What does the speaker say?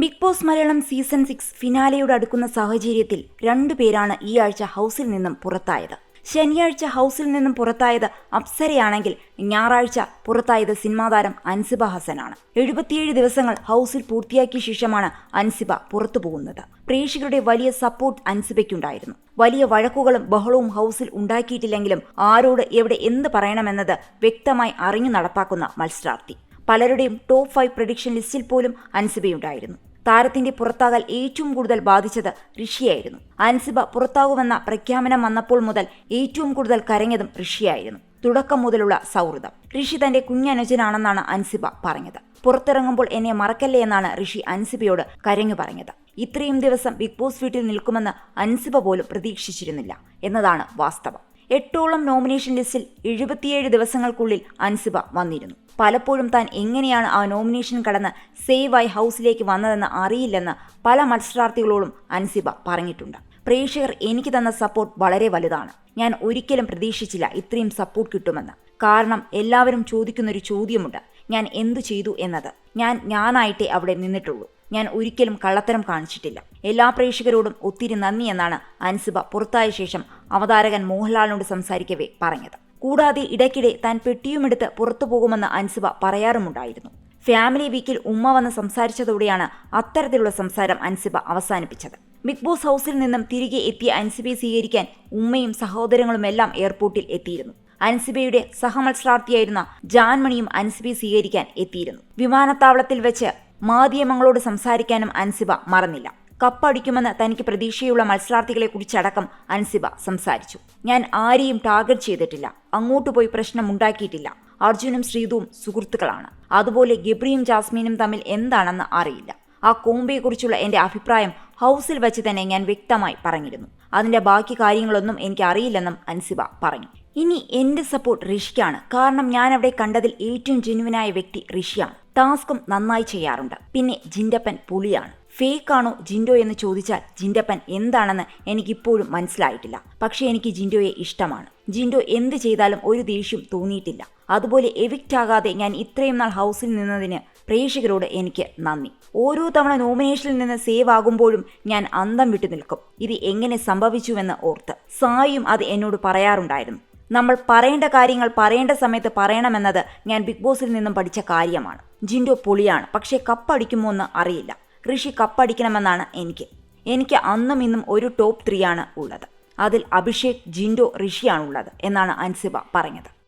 Bigg Boss Malayalam season six ഫിനാലയോട് അടുക്കുന്ന സാഹചര്യത്തിൽ രണ്ടുപേരാണ് ഈ ആഴ്ച ഹൗസിൽ നിന്നും പുറത്തായത്. ശനിയാഴ്ച ഹൗസിൽ നിന്നും പുറത്തായത് അപ്സരയാണെങ്കിൽ ഞായറാഴ്ച പുറത്തായത് സിനിമാ താരം അൻസിബ ഹസനാണ്. എഴുപത്തിയേഴ് ദിവസങ്ങൾ ഹൗസിൽ പൂർത്തിയാക്കിയ ശേഷമാണ് അൻസിബ പുറത്തു പോകുന്നത്. പ്രേക്ഷകരുടെ വലിയ സപ്പോർട്ട് അൻസിബയ്ക്കുണ്ടായിരുന്നു. വലിയ വഴക്കുകളും ബഹളവും ഹൗസിൽ ഉണ്ടാക്കിയിട്ടില്ലെങ്കിലും ആരോട് എവിടെ എന്ത് പറയണമെന്നത് വ്യക്തമായി അറിഞ്ഞു നടപ്പാക്കുന്ന മത്സരാർത്ഥി. പലരുടെയും ടോപ്പ് ഫൈവ് പ്രഡിക്ഷൻ ലിസ്റ്റിൽ പോലും അൻസിബയുണ്ടായിരുന്നു. താരത്തിന്റെ പുറത്താകൽ ഏറ്റവും കൂടുതൽ ബാധിച്ചത് ഋഷിയായിരുന്നു. അൻസിബ പുറത്താകുമെന്ന പ്രഖ്യാപനം വന്നപ്പോൾ മുതൽ ഏറ്റവും കൂടുതൽ കരഞ്ഞതും ഋഷിയായിരുന്നു. തുടക്കം മുതലുള്ള സൗഹൃദം. ഋഷി തന്റെ കുഞ്ഞനുജനാണെന്നാണ് അൻസിബ പറഞ്ഞത്. പുറത്തിറങ്ങുമ്പോൾ എന്നെ മറക്കല്ലേ എന്നാണ് ഋഷി അൻസിബയോട് കരഞ്ഞു പറഞ്ഞത്. ഇത്രയും ദിവസം ബിഗ് ബോസ് വീട്ടിൽ നിൽക്കുമെന്ന് അൻസിബ പോലും പ്രതീക്ഷിച്ചിരുന്നില്ല എന്നതാണ് വാസ്തവം. എട്ടോളം നോമിനേഷൻ ലിസ്റ്റിൽ എഴുപത്തിയേഴ് ദിവസങ്ങൾക്കുള്ളിൽ അൻസിബ വന്നിരുന്നു. പലപ്പോഴും താൻ എങ്ങനെയാണ് ആ നോമിനേഷൻ കടന്ന് സേവായി ഹൗസിലേക്ക് വന്നതെന്ന് അറിയില്ലെന്ന് പല മത്സരാർത്ഥികളോടും അൻസിബ പറഞ്ഞിട്ടുണ്ട്. പ്രേക്ഷകർ എനിക്ക് തന്ന സപ്പോർട്ട് വളരെ വലുതാണ്. ഞാൻ ഒരിക്കലും പ്രതീക്ഷിച്ചില്ല ഇത്രയും സപ്പോർട്ട് കിട്ടുമെന്ന്. കാരണം എല്ലാവരും ചോദിക്കുന്നൊരു ചോദ്യമുണ്ട്. ഞാൻ എന്തു ചെയ്തു എന്നത്? ഞാൻ ഞാനായിട്ടേ അവിടെ നിന്നിട്ടുള്ളൂ. ഞാൻ ഒരിക്കലും കള്ളത്തരം കാണിച്ചിട്ടില്ല. എല്ലാ പ്രേക്ഷകരോടും ഒത്തിരി നന്ദി എന്നാണ് അൻസിബ പുറത്തായ ശേഷം അവതാരകൻ മോഹൻലാലിനോട് സംസാരിക്കവേ പറഞ്ഞത്. കൂടാതെ ഇടയ്ക്കിടെ താൻ പെട്ടിയുമെടുത്ത് പുറത്തു പോകുമെന്ന് അൻസിബ പറയാറുമുണ്ടായിരുന്നു. ഫാമിലി വീക്കിൽ ഉമ്മ വന്ന് സംസാരിച്ചതോടെയാണ് അത്തരത്തിലുള്ള സംസാരം അൻസിബ അവസാനിപ്പിച്ചത്. ബിഗ് ബോസ് ഹൗസിൽ നിന്നും തിരികെ എത്തിയ അൻസിബയെ സ്വീകരിക്കാൻ ഉമ്മയും സഹോദരങ്ങളുമെല്ലാം എയർപോർട്ടിൽ എത്തിയിരുന്നു. അൻസിബയുടെ സഹമത്സരാർത്ഥിയായിരുന്ന ജാൻമണിയും അൻസിബയെ സ്വീകരിക്കാൻ എത്തിയിരുന്നു. വിമാനത്താവളത്തിൽ വെച്ച് മാധ്യമങ്ങളോട് സംസാരിക്കാനും അൻസിബ മറന്നില്ല. കപ്പടിക്കുമെന്ന് തനിക്ക് പ്രതീക്ഷയുള്ള മത്സരാർത്ഥികളെ കുറിച്ചടക്കം അൻസിബ സംസാരിച്ചു. ഞാൻ ആരെയും ടാർഗറ്റ് ചെയ്തിട്ടില്ല. അങ്ങോട്ട് പോയി പ്രശ്നം ഉണ്ടാക്കിയിട്ടില്ല. അർജുനും ശ്രീതുവും സുഹൃത്തുക്കളാണ്. അതുപോലെ ഗബ്രിയും ജാസ്മീനും തമ്മിൽ എന്താണെന്ന് അറിയില്ല. ആ കോമ്പയെക്കുറിച്ചുള്ള എന്റെ അഭിപ്രായം ഹൗസിൽ വെച്ച് തന്നെ ഞാൻ വ്യക്തമായി പറഞ്ഞിരുന്നു. അതിന്റെ ബാക്കി കാര്യങ്ങളൊന്നും എനിക്ക് അറിയില്ലെന്നും അൻസിബ പറഞ്ഞു. ഇനി എന്റെ സപ്പോർട്ട് ഋഷിക്കാണ്. കാരണം ഞാൻ അവിടെ കണ്ടതിൽ ഏറ്റവും ജെനുവിനായ വ്യക്തി ഋഷിയാണ്. ടാസ്കും നന്നായി ചെയ്യാറുണ്ട്. പിന്നെ ജിൻഡപ്പൻ പുളിയാണ് ഫേക്ക് ആണോ ജിൻഡോ എന്ന് ചോദിച്ചാൽ ജിൻഡപ്പൻ എന്താണെന്ന് എനിക്കിപ്പോഴും മനസ്സിലായിട്ടില്ല. പക്ഷേ എനിക്ക് ജിൻഡോയെ ഇഷ്ടമാണ്. ജിൻഡോ എന്ത് ചെയ്താലും ഒരു ദേഷ്യം തോന്നിയിട്ടില്ല. അതുപോലെ എവിക്റ്റ് ആകാതെ ഞാൻ ഇത്രയും നാൾ ഹൗസിൽ നിന്നതിന് പ്രേക്ഷകരോട് എനിക്ക് നന്ദി. ഓരോ തവണ നോമിനേഷനിൽ നിന്ന് സേവ് ആകുമ്പോഴും ഞാൻ അന്തം വിട്ടു നിൽക്കും. ഇത് എങ്ങനെ സംഭവിച്ചുവെന്ന് ഓർത്ത്. സായും അത് എന്നോട് പറയാറുണ്ടായിരുന്നു. നമ്മൾ പറയേണ്ട കാര്യങ്ങൾ പറയേണ്ട സമയത്ത് പറയണമെന്നത് ഞാൻ ബിഗ് ബോസിൽ നിന്നും പഠിച്ച കാര്യമാണ്. ജിൻഡോ പൊളിയാണ്. പക്ഷേ കപ്പടിക്കുമോ എന്ന് അറിയില്ല. ഋഷി കപ്പടിക്കണമെന്നാണ് എനിക്ക്. എനിക്ക് അന്നും ഇന്നും ഒരു ടോപ്പ് ത്രീ ആണ് ഉള്ളത്. അതിൽ അഭിഷേക് ജിൻഡോ ഋഷിയാണുള്ളത് എന്നാണ് അൻസിബ പറഞ്ഞത്.